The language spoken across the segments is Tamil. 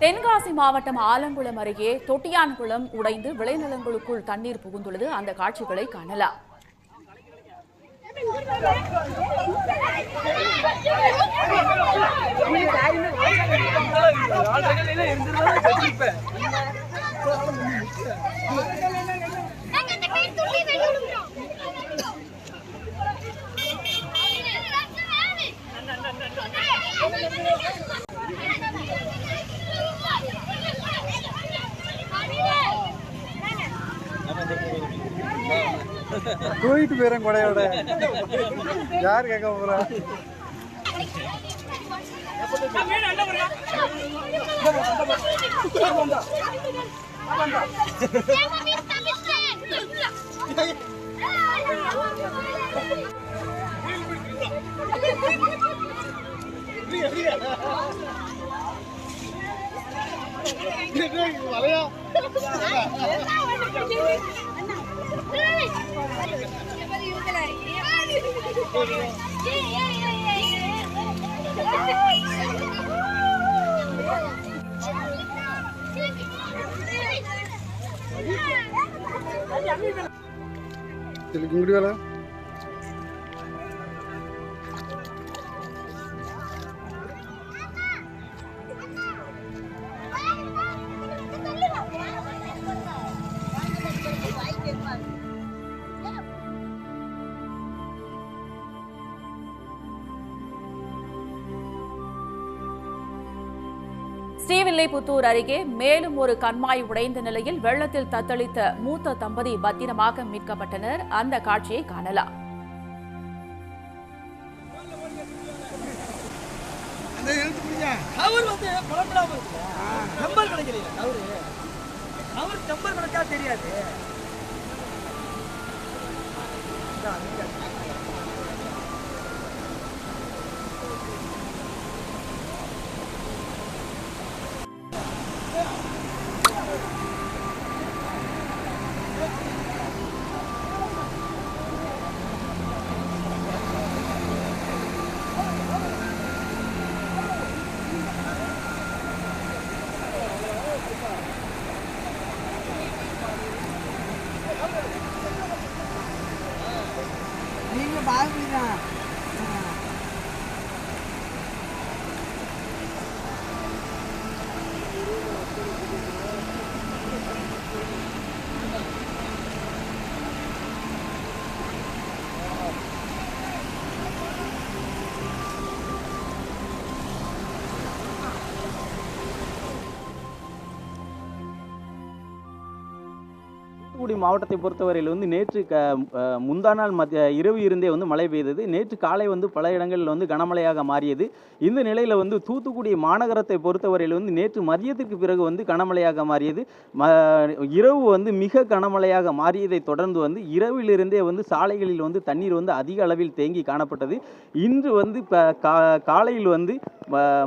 தென்காசி மாவட்டம் ஆலங்குளம் அருகே தொட்டியான்குளம் உடைந்து விளைநிலங்களுக்குள் தண்ணீர் புகுந்துள்ளது. அந்த காட்சிகளை காணலாம். நாங்க தூக்கிட்டு போயிடும் கொடையோட. யார் கேட்க போறா? வலையா இதுக்கு இங்கிட்டு வேலை ஸ்ரீவில்லிபுத்தூர் அருகே மேலும் ஒரு கண்மாய் உடைந்த நிலையில் வெள்ளத்தில் தத்தளித்த மூத்த தம்பதி பத்திரமாக மீட்கப்பட்டனர். அந்த காட்சியை காணலாம். அவர் வந்து புலம்பலாம இருக்கு நம்பர் கிடைக்கல அவரு அவர் நம்பர் கிடைச்சா தெரியாது. மாவட்டத்தை பொறுத்தவரையில் வந்து நேற்று க முந்தா நாள் மத்திய இரவு இருந்தே வந்து மழை பெய்தது. நேற்று காலை வந்து பல இடங்களில் வந்து கனமழையாக மாறியது. இந்த நிலையில் வந்து தூத்துக்குடி மாநகரத்தை பொறுத்தவரையில் வந்து நேற்று மதியத்திற்கு பிறகு வந்து கனமழையாக மாறியது. ம இரவு வந்து மிக கனமழையாக மாறியதை தொடர்ந்து வந்து இரவிலிருந்தே வந்து சாலைகளில் வந்து தண்ணீர் வந்து அதிக அளவில் தேங்கி காணப்பட்டது. இன்று வந்து இப்போ கா காலையில் வந்து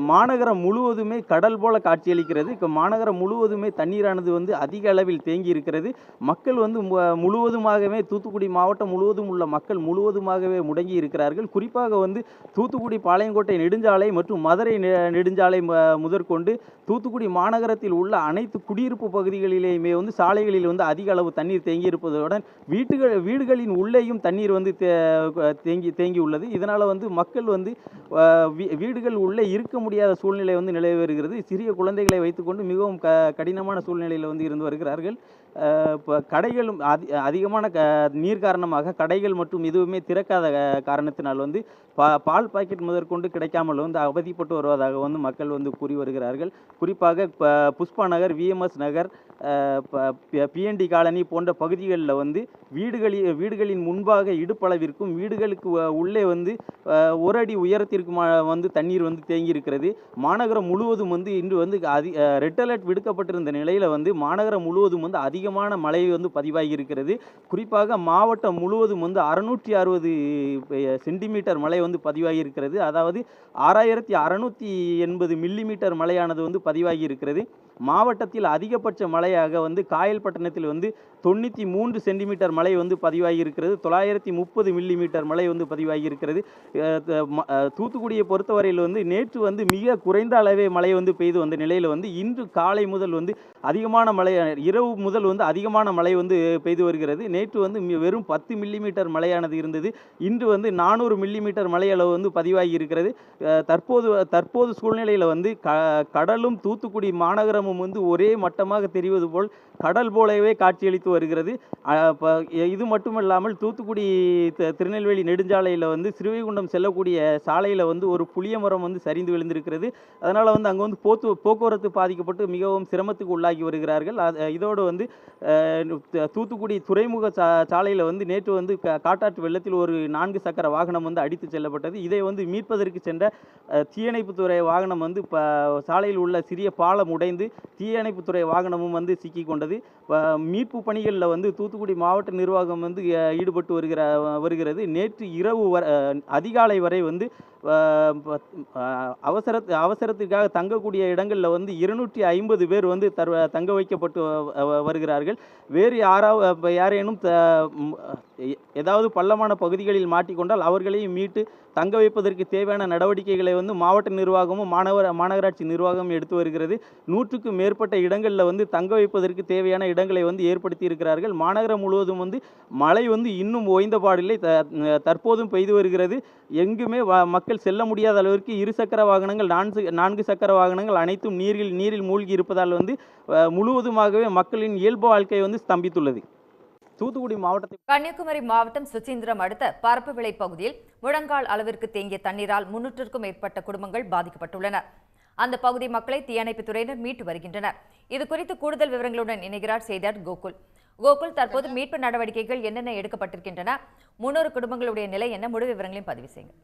மாநகரம் முழுவதுமே கடல் போல காட்சியளிக்கிறது. இப்போ மாநகரம் முழுவதுமே தண்ணீரானது வந்து அதிக அளவில் தேங்கி இருக்கிறது. மக்கள் வந்து முழுவதுமாகவே தூத்துக்குடி மாவட்டம் முழுவதும் உள்ள மக்கள் முழுவதுமாகவே முடங்கி இருக்கிறார்கள். குறிப்பாக வந்து தூத்துக்குடி பாளையங்கோட்டை நெடுஞ்சாலை மற்றும் மதுரை நெ- நெடுஞ்சாலை முதற்கொண்டு தூத்துக்குடி மாநகரத்தில் உள்ள அனைத்து குடியிருப்பு பகுதிகளிலேயுமே வந்து சாலைகளில் வந்து அதிக அளவு தண்ணீர் தேங்கியிருப்பதுடன் வீட்டுகள் வீடுகளின் உள்ளேயும் தண்ணீர் வந்து தே- தேங்கி தேங்கி உள்ளது இதனால் வந்து மக்கள் வந்து வீ- வீடுகள் உள்ளே இருக்க முடியாத சூழ்நிலை வந்து நிலவி வருகிறது. சிறிய குழந்தைகளை வைத்துக்கொண்டு மிகவும் க கடினமான சூழ்நிலையில் வந்து இருந்து வருகிறார்கள். இப்போ கடைகளும் அதி அதிகமான க நீர் காரணமாக கடைகள் மற்றும் எதுவுமே திறக்காத காரணத்தினால் வந்து பா பால் பாக்கெட் முதற்கொண்டு கிடைக்காமல் வந்து அவதிப்பட்டு வருவதாக வந்து மக்கள் வந்து கூறி வருகிறார்கள். குறிப்பாக இப்போ Pushpa Nagar VMS Nagar BNT colony போன்ற பகுதிகளில் வந்து வீடுகளில் வீடுகளின் முன்பாக இடுப்பளவிற்கும் வீடுகளுக்கு உள்ளே வந்து ஒரு அடி உயரத்திற்குமா வந்து தண்ணீர் வந்து தேங்கி இருக்கிறது மாநகரம் முழுவதும் வந்து இன்று வந்து அதி ரெட் அலர்ட் விடுக்கப்பட்டிருந்த நிலையில் வந்து மாநகரம் முழுவதும் வந்து அதிகமான மழை வந்து பதிவாகி இருக்கிறது குறிப்பாக மாவட்டம் முழுவதும் வந்து அறுநூற்றி அறுபது சென்டிமீட்டர் மழை வந்து பதிவாகி இருக்கிறது அதாவது ஆறாயிரத்தி அறநூற்றி எண்பது மில்லிமீட்டர் மழையானது வந்து பதிவாகி இருக்கிறது மாவட்டத்தில் அதிகபட்ச மழையாக வந்து காயல்பட்டினத்தில் வந்து தொண்ணூற்றி மூன்று சென்டிமீட்டர் மழை வந்து பதிவாகி இருக்கிறது தொள்ளாயிரத்தி முப்பது மில்லிமீட்டர் மழை வந்து பதிவாகி இருக்கிறது தூத்துக்குடியை பொறுத்தவரையில் வந்து நேற்று வந்து மிக குறைந்த அளவே மழை வந்து பெய்து வந்த நிலையில் வந்து இன்று காலை முதல் வந்து அதிகமான மழை இரவு முதல் வந்து அதிகமான மழை வந்து பெய்து வருகிறது. நேற்று வந்து வெறும் பத்து மில்லிமீட்டர் மழையானது இருந்தது. இன்று வந்து நானூறு மில்லிமீட்டர் மழை அளவு வந்து பதிவாகி இருக்கிறது தற்போது தற்போது சூழ்நிலையில் வந்து க கடலும் தூத்துக்குடி மாநகரமும் வந்து ஒரே மட்டமாக தெரிவது போல் கடல் போலவே காட்சியளித்து வருகிறது. இது மட்டுமல்லாமல் தூத்துக்குடி த- திருநெல்வேலி நெடுஞ்சாலையில் வந்து ஸ்ரீவைகுண்டம் செல்லக்கூடிய சாலையில் வந்து ஒரு புளிய மரம் வந்து சரிந்து விழுந்திருக்கிறது. அதனால் வந்து அங்கே வந்து போத்து போக்குவரத்து பாதிக்கப்பட்டு மிகவும் சிரமத்துக்கு உள்ளாகி வருகிறார்கள். இதோடு வந்து தூத்துக்குடி துறைமுக சா சாலையில் வந்து நேற்று வந்து காட்டாற்று வெள்ளத்தில் ஒரு நான்கு சக்கர வாகனம் வந்து அடித்து செல்லப்பட்டது. இதை வந்து மீட்பதற்கு சென்ற தீயணைப்புத்துறை வாகனம் வந்து ப சாலையில் உள்ள சிறிய பாலம் உடைந்து தீயணைப்புத்துறை வாகனமும் வந்து சிக்கி கொண்டது மீட்பு பணிகளில் வந்து தூத்துக்குடி மாவட்ட நிர்வாகம் வந்து ஈடுபட்டு வருகிற வருகிறது. நேற்று இரவு வர அதிகாலை வரை வந்து அவசர அவசரத்திற்காக தங்கக்கூடிய இடங்களில் வந்து இருநூற்றி ஐம்பது பேர் வந்து தர் தங்க வைக்கப்பட்டு வருகிறார்கள். வேறு யாராவது யாரேனும் த- எ- ஏதாவது பள்ளமான பகுதிகளில் மாட்டிக்கொண்டால் அவர்களையும் மீட்டு தங்க வைப்பதற்கு தேவையான நடவடிக்கைகளை வந்து மாவட்ட நிர்வாகமும் மாணவர் மாநகராட்சி நிர்வாகமும் எடுத்து வருகிறது. நூற்றுக்கும் மேற்பட்ட இடங்களில் வந்து தங்க வைப்பதற்கு தேவையான இடங்களை வந்து ஏற்படுத்தி இருக்கிறார்கள். மாநகரம் முழுவதும் வந்து மழை வந்து இன்னும் ஓய்ந்த பாடில்லை. த- தற்போதும் பெய்து வருகிறது. எங்குமே வ- மக்கள் செல்ல முடியாத அளவிற்கு இருசக்கர வாகனங்கள் நான்கு நான்கு சக்கர வாகனங்கள் அனைத்தும் நீரில் நீரில் மூழ்கி இருப்பதால் வந்து முழுவதுமாகவே மக்களின் இயல்பு வாழ்க்கை வந்து ஸ்தம்பித்துள்ளது. தூத்துக்குடி மாவட்டத்தில் கன்னியாகுமரி மாவட்டம் சுசீந்திரம் அடுத்த பரப்பு விளை பகுதியில் முழங்கால் அளவிற்கு தேங்கிய தண்ணீரால் முன்னூற்றுக்கும் மேற்பட்ட குடும்பங்கள் பாதிக்கப்பட்டுள்ளன அந்த பகுதி மக்களை தீயணைப்பு துறையினர் மீட்டு வருகின்றனர். இது குறித்து கூடுதல் விவரங்களுடன் இணைகிறார் செய்தியாளர் கோகுல். கோகுல் தற்போது மீட்பு நடவடிக்கைகள் என்னென்ன எடுக்கப்பட்டிருக்கின்றன? முன்னூறு குடும்பங்களுடைய நிலை என்ன? முழு விவரங்களையும் பதிவு செய்யுங்கள்.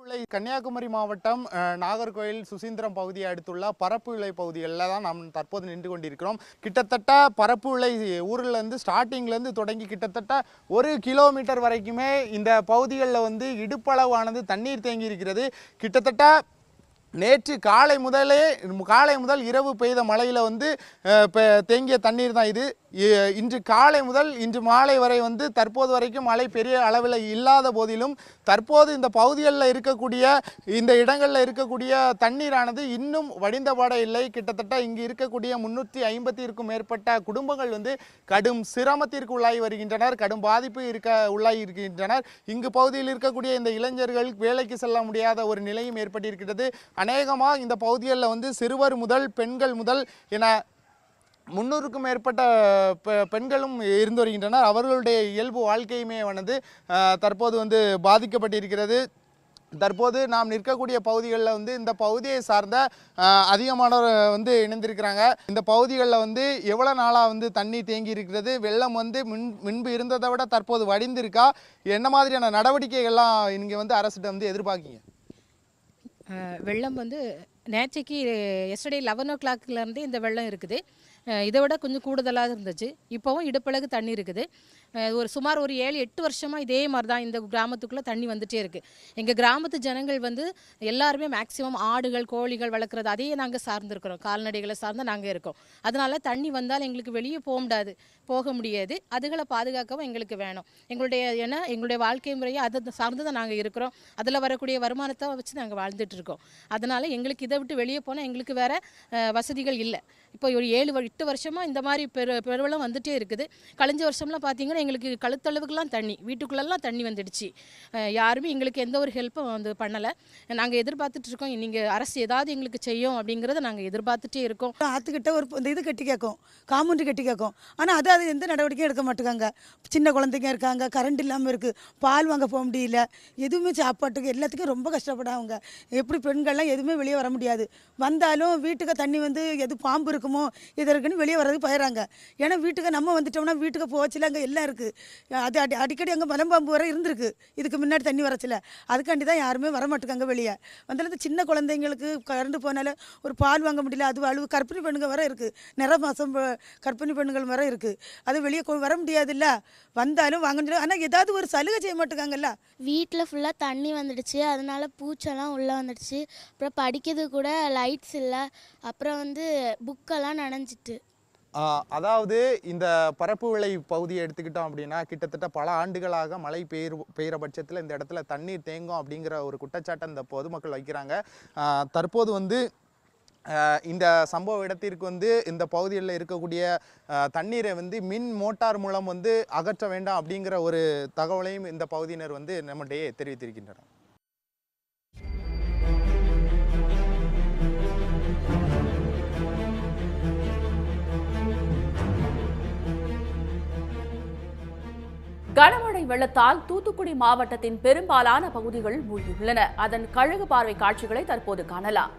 பரப்புவிளை கன்னியாகுமரி மாவட்டம் நாகர்கோயில் சுசீந்திரம் பகுதியை அடுத்துள்ள பரப்பு விளை பகுதிகளில் தான் நாம் தற்போது நின்று கொண்டிருக்கிறோம். கிட்டத்தட்ட பரப்பு விளை ஊர்லேருந்து ஸ்டார்டிங்லேருந்து தொடங்கி கிட்டத்தட்ட ஒரு கிலோமீட்டர் வரைக்குமே இந்த பகுதிகளில் வந்து இடுப்பளவானது தண்ணீர் தேங்கி இருக்கிறது. கிட்டத்தட்ட நேற்று காலை முதலே காலை முதல் இரவு பெய்த மழையில் வந்து பெ- தேங்கிய தண்ணீர் தான் இது. இன்று காலை முதல் இன்று மாலை வரை வந்து தற்போது வரைக்கும் மழை பெரிய அளவில் இல்லாத போதிலும் தற்போது இந்த பகுதிகளில் இருக்கக்கூடிய இந்த இடங்களில் இருக்கக்கூடிய தண்ணீரானது இன்னும் வடிந்தபாட இல்லை. கிட்டத்தட்ட இங்கு இருக்கக்கூடிய முன்னூற்றி ஐம்பத்திற்கும் மேற்பட்ட குடும்பங்கள் வந்து கடும் சிரமத்திற்கு உள்ளாகி வருகின்றனர் கடும் பாதிப்பு இருக்க உள்ளாகி இருக்கின்றனர். இங்கு பகுதியில் இருக்கக்கூடிய இந்த இளைஞர்கள் வேலைக்கு செல்ல முடியாத ஒரு நிலையும் ஏற்பட்டிருக்கிறது அநேகமாக இந்த பகுதிகளில் வந்து சிறுவர் முதல் பெண்கள் முதல் என முன்னூறுக்கும் மேற்பட்ட பெ- பெண்களும் இருந்து வருகின்றனர். அவர்களுடைய இயல்பு வாழ்க்கையுமே வந்து தற்போது வந்து பாதிக்கப்பட்டிருக்கிறது. தற்போது நாம் நிற்கக்கூடிய பகுதிகளில் வந்து இந்த பகுதியை சார்ந்த அதிகமானவர் வந்து இணைந்திருக்கிறாங்க. இந்த பகுதிகளில் வந்து எவ்வளோ நாளாக வந்து தண்ணி தேங்கி இருக்கிறது? வெள்ளம் வந்து முன் முன்பு இருந்ததை விட தற்போது வடிந்திருக்கா? என்ன மாதிரியான நடவடிக்கைகள்லாம் இங்கே வந்து அரசிட்ட வந்து எதிர்பார்க்கீங்க? வெள்ளம் வந்து நேற்றைக்கு எஸ்டர்டே லெவன் ஓ கிளாக்லேருந்து இந்த வெள்ளம் இருக்குது. இதை விட கொஞ்சம் கூடுதலாக இருந்துச்சு. இப்போவும் இடுப்பளகு தண்ணி இருக்குது. ஒரு சுமார் ஒரு ஏழு எட்டு வருஷமாக இதே மாதிரி தான் இந்த கிராமத்துக்குள்ளே தண்ணி வந்துட்டே இருக்குது எங்கள் கிராமத்து ஜனங்கள் வந்து எல்லாருமே மேக்ஸிமம் ஆடுகள் கோழிகள் வளர்க்குறது அதையே நாங்கள் சார்ந்திருக்கிறோம். கால்நடைகளை சார்ந்து நாங்கள் இருக்கோம். அதனால் தண்ணி வந்தால் எங்களுக்கு வெளியே போக முடியாது போக முடியாது. அதுகளை பாதுகாக்கவும் எங்களுக்கு வேணும். எங்களுடைய ஏன்னா எங்களுடைய வாழ்க்கை முறையை அதை சார்ந்து தான் நாங்கள் இருக்கிறோம். அதில் வரக்கூடிய வருமானத்தை வச்சு நாங்கள் வாழ்ந்துட்டுருக்கோம் அதனால் எங்களுக்கு இதை விட்டு வெளியே போனால் எங்களுக்கு வேறு வசதிகள் இல்லை. இப்போ ஒரு ஏழு எட்டு வருஷமாக இந்த மாதிரி பெரு பெருவெல்லாம் வந்துகிட்டே இருக்குது. கழிஞ்ச வருஷம்லாம் பார்த்தீங்கன்னா எங்களுக்கு கழுத்தளவுக்குலாம் தண்ணி வீட்டுக்குள்ளெல்லாம் தண்ணி வந்துடுச்சு. யாருமே எங்களுக்கு எந்த ஒரு ஹெல்ப்பும் வந்து பண்ணலை. நாங்கள் எதிர்பார்த்துட்டு இருக்கோம் நீங்கள் அரசு ஏதாவது எங்களுக்கு செய்யும் அப்படிங்கிறத நாங்கள் எதிர்பார்த்துட்டே இருக்கோம். ஆற்றுக்கிட்ட ஒரு இந்த இது கட்டி கேட்கும் காமௌண்ட் கட்டி கேட்கும். ஆனால் அது அது எந்த நடவடிக்கையும் எடுக்க மாட்டேங்காங்க சின்ன குழந்தைங்க இருக்காங்க கரண்ட் இல்லாமல் இருக்குது பால் வாங்க போக முடியல எதுவுமே சாப்பாட்டுக்கு எல்லாத்துக்கும் ரொம்ப கஷ்டப்படாங்க எப்படி பெண்கள்லாம் எதுவுமே வெளியே வர முடியாது. வந்தாலும் வீட்டுக்கு தண்ணி வந்து எது பாம்பு இருக்குமோ இது இருக்குன்னு வெளியே வர்றதுக்கு போயிடுறாங்க ஏன்னா வீட்டுக்கு நம்ம வந்துட்டோம்னா வீட்டுக்கு போச்சுல அங்கே எல்லாம் இருக்குது அது அடி அடிக்கடி அங்கே மலம்பாம்பு வர இருந்திருக்கு. இதுக்கு முன்னாடி தண்ணி வரச்சில. அதுக்காண்டி தான் யாருமே வரமாட்டுக்காங்க வெளியே. வந்தாலும் இந்த சின்ன குழந்தைங்களுக்கு கரண்டு போனால ஒரு பால் வாங்க முடியல அது அழுவு. கற்பிணி பெண்ணுங்க வர இருக்குது நிற மாதம் கற்பிணி பெண்ணுங்கள் வர இருக்குது அது வெளியே வர முடியாதுல்ல. வந்தாலும் வாங்க சொல்லி ஆனால் ஏதாவது ஒரு சலுகை செய்ய மாட்டுக்காங்கல்ல. வீட்டில் ஃபுல்லாக தண்ணி வந்துடுச்சு. அதனால பூச்செல்லாம் உள்ளே வந்துடுச்சு. அப்புறம் படிக்கிறது கூட லைட்ஸ் இல்லை. அப்புறம் வந்து புக்கெல்லாம் நனைஞ்சிட்டு. அதாவது இந்த பரப்பு விளை பகுதியை எடுத்துக்கிட்டோம் அப்படின்னா கிட்டத்தட்ட பல ஆண்டுகளாக மழை பெய்ய பெய்கிற பட்சத்தில் இந்த இடத்துல தண்ணீர் தேங்கும் அப்படிங்கிற ஒரு குற்றச்சாட்டை இந்த பொதுமக்கள் வைக்கிறாங்க. தற்போது வந்து இந்த சம்பவ இடத்திற்கு வந்து இந்த பகுதியில் இருக்கக்கூடிய தண்ணீரை வந்து மின் மோட்டார் மூலம் வந்து அகற்ற வேண்டாம் அப்படிங்கிற ஒரு தகவலையும் இந்த பகுதியினர் வந்து நம்மகிட்டயே தெரிவித்திருக்கின்றனர். வெள்ளத்தால் தூத்துக்குடி மாவட்டத்தின் பெரும்பாலான பகுதிகள் மூழ்கியுள்ளன. அதன் கழுகு பார்வை காட்சிகளை தற்போது காணலாம்.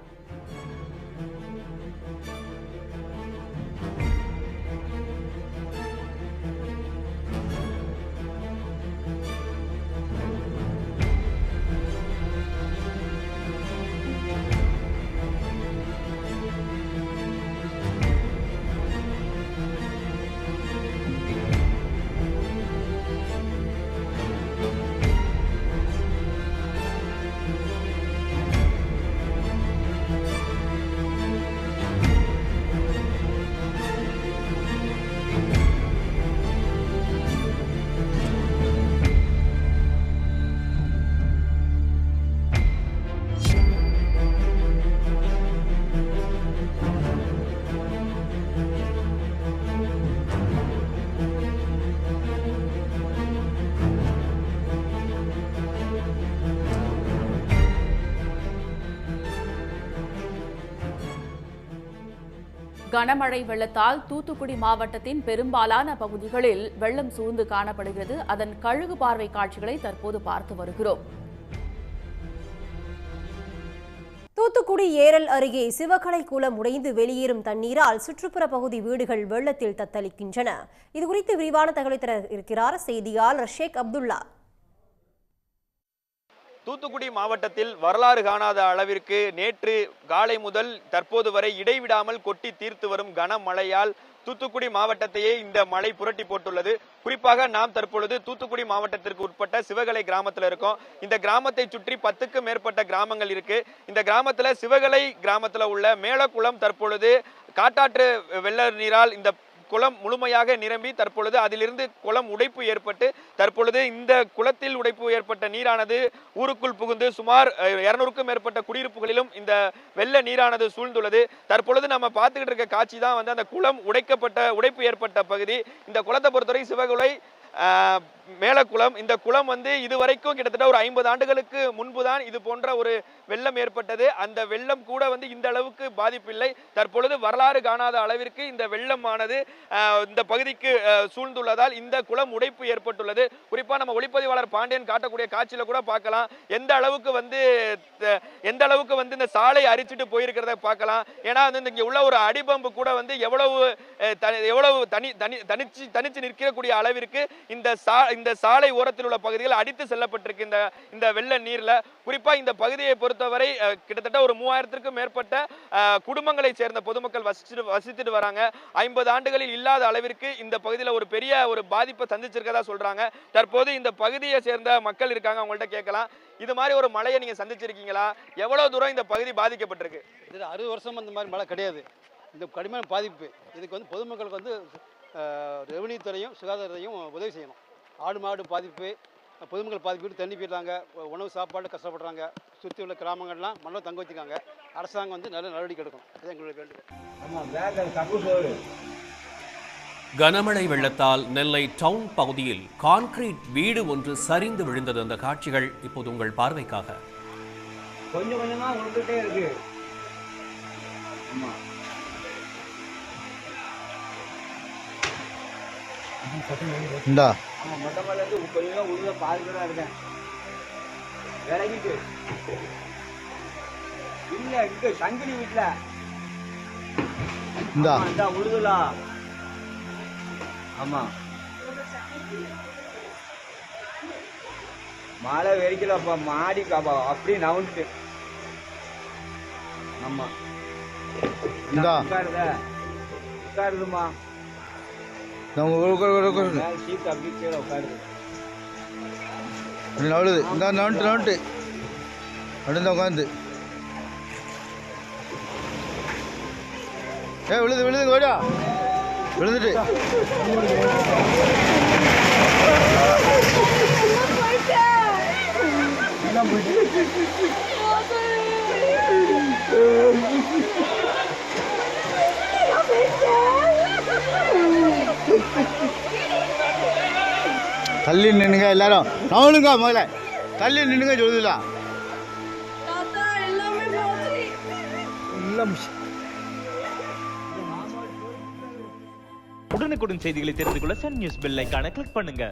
கனமழை வெள்ளத்தால் தூத்துக்குடி மாவட்டத்தின் பெரும்பாலான பகுதிகளில் வெள்ளம் சூழ்ந்து காணப்படுகிறது. அதன் கழுகு பார்வை காட்சிகளை தற்போது பார்த்து வருகிறோம். தூத்துக்குடி ஏரல் அருகே சிவகலை குளம் உடைந்து வெளியேறும் தண்ணீரால் சுற்றுப்புற பகுதி வீடுகள் வெள்ளத்தில் தத்தளிக்கின்றன. இது குறித்து விரிவான தகவலை தர இருக்கிறார் செய்தியாளர் ஷேக் அப்துல்லா. தூத்துக்குடி மாவட்டத்தில் வரலாறு காணாத அளவிற்கு நேற்று காலை முதல் தற்போது வரை இடைவிடாமல் கொட்டி தீர்த்து வரும் கனமழையால் தூத்துக்குடி மாவட்டத்தையே இந்த மழை புரட்டி போட்டுள்ளது. குறிப்பாக நாம் தற்பொழுது தூத்துக்குடி மாவட்டத்திற்கு உட்பட்ட சிவகலை கிராமத்தில் இருக்கோம். இந்த கிராமத்தை சுற்றி பத்துக்கும் மேற்பட்ட கிராமங்கள் இருக்கு. இந்த கிராமத்துல சிவகலை கிராமத்துல உள்ள மேலக்குளம் தற்பொழுது காட்டாற்று வெள்ள நீரால் இந்த குளம் முழுமையாக நிரம்பி தற்பொழுது அதிலிருந்து குளம் உடைப்பு ஏற்பட்டு தற்பொழுது இந்த குளத்தில் உடைப்பு ஏற்பட்ட நீரானது ஊருக்குள் புகுந்து சுமார் இருநூறுக்கும் மேற்பட்ட குடியிருப்புகளிலும் இந்த வெள்ள நீரானது சூழ்ந்துள்ளது. தற்பொழுது நம்ம பார்த்துக்கிட்டு இருக்க காட்சி தான் வந்து அந்த குளம் உடைக்கப்பட்ட உடைப்பு ஏற்பட்ட பகுதி. இந்த குளத்தை பொறுத்தவரை சிவகுலை மேலக்குளம். இந்த குளம் வந்து இதுவரைக்கும் கிட்டத்தட்ட ஒரு ஐம்பது ஆண்டுகளுக்கு முன்பு தான் இது போன்ற ஒரு வெள்ளம் ஏற்பட்டது. அந்த வெள்ளம் கூட வந்து இந்த அளவுக்கு பாதிப்பில்லை. தற்பொழுது வரலாறு காணாத அளவிற்கு இந்த வெள்ளமானது இந்த பகுதிக்கு சூழ்ந்துள்ளதால் இந்த குளம் உடைப்பு ஏற்பட்டுள்ளது. குறிப்பாக நம்ம ஒளிப்பதிவாளர் பாண்டியன் காட்டக்கூடிய காட்சியில் கூட பார்க்கலாம். எந்த அளவுக்கு வந்து எந்த அளவுக்கு வந்து இந்த சாலை அரிச்சிட்டு போயிருக்கிறத பார்க்கலாம். ஏன்னா வந்து இங்கே உள்ள ஒரு அடிபம்பு கூட வந்து எவ்வளவு எவ்வளவு தனி தனி தனிச்சு தனிச்சு நிற்கக்கூடிய அளவிற்கு இந்த சா இந்த சாலை ஓரத்தில் உள்ள பகுதிகள் அடித்து செல்லப்பட்டிருக்கு இந்த இந்த வெள்ள நீரில். குறிப்பாக இந்த பகுதியை பொறுத்தவரை கிட்டத்தட்ட ஒரு மூவாயிரத்திற்கும் மேற்பட்ட குடும்பங்களை சேர்ந்த பொதுமக்கள் வசிச்சுட்டு வசித்துட்டு வராங்க. ஐம்பது ஆண்டுகளில் இல்லாத அளவிற்கு இந்த பகுதியில் ஒரு பெரிய ஒரு பாதிப்பை சந்திச்சிருக்கதா சொல்கிறாங்க தற்போது இந்த பகுதியை சேர்ந்த மக்கள் இருக்காங்க அவங்கள்ட்ட கேட்கலாம். இது மாதிரி ஒரு மழையை நீங்கள் சந்திச்சிருக்கீங்களா? எவ்வளோ தூரம் இந்த பகுதி பாதிக்கப்பட்டிருக்கு? இது அறுபது வருஷம் அந்த மாதிரி மழை கிடையாது. இந்த கடுமையான பாதிப்பு. இதுக்கு வந்து பொதுமக்களுக்கு வந்து ரெவன்யூ துறையும் சுகாதாரத்தையும் உதவி செய்யணும். ஆடு மாடு பாதிப்பு பொதுமக்கள் பாதிப்பு தண்ணி போயிடுறாங்க உணவு சாப்பாடு கஷ்டப்படுறாங்க சுற்றி உள்ள கிராமங்கள்லாம் மண்ணை தங்க வச்சுருக்காங்க. அரசாங்கம் வந்து நல்ல நடவடிக்கை எடுக்கணும். இது எங்களுடைய வேண்டுகோள். கனமழை வெள்ளத்தால் நெல்லை டவுன் பகுதியில் கான்கிரீட் வீடு ஒன்று சரிந்து விழுந்தது அந்த காட்சிகள் இப்போது உங்கள் பார்வைக்காக. கொஞ்சம் கொஞ்சமா விழுந்துட்டே இருக்கு. ஆமா. இந்தா. ஆமா மொட்டை மேல இருந்து கொஞ்சம் உள்ள பாதி பேரா இருக்கேன். விலகிட்டு. இல்ல இங்க சங்கிலி வீட்டுல இந்தா. இந்தா உழுதுலா. ஆமா. மழை வெறிக்கலப்பா மாடி காப்பா அப்படியே நவுந்துட்டு. ஆமா. இந்தா. உட்காருத. உட்காருதுமா நான் நவளுது இந்த நவன்ட்டு நவன்ட்டு. அடுத்த உட்காந்து. ஏ விழுது விழுது ஓடியா விழுந்துட்டு. தள்ளி நின்னுங்க எல்லாரும். நவனுங்க முதல்ல. தள்ளி நின்னுங்க சொல்லுதுலாம் உடனுக்குடன் செய்திகளை தெரிந்து கொள்ள சன் நியூஸ் பெல் ஐகானை கிளிக் பண்ணுங்க.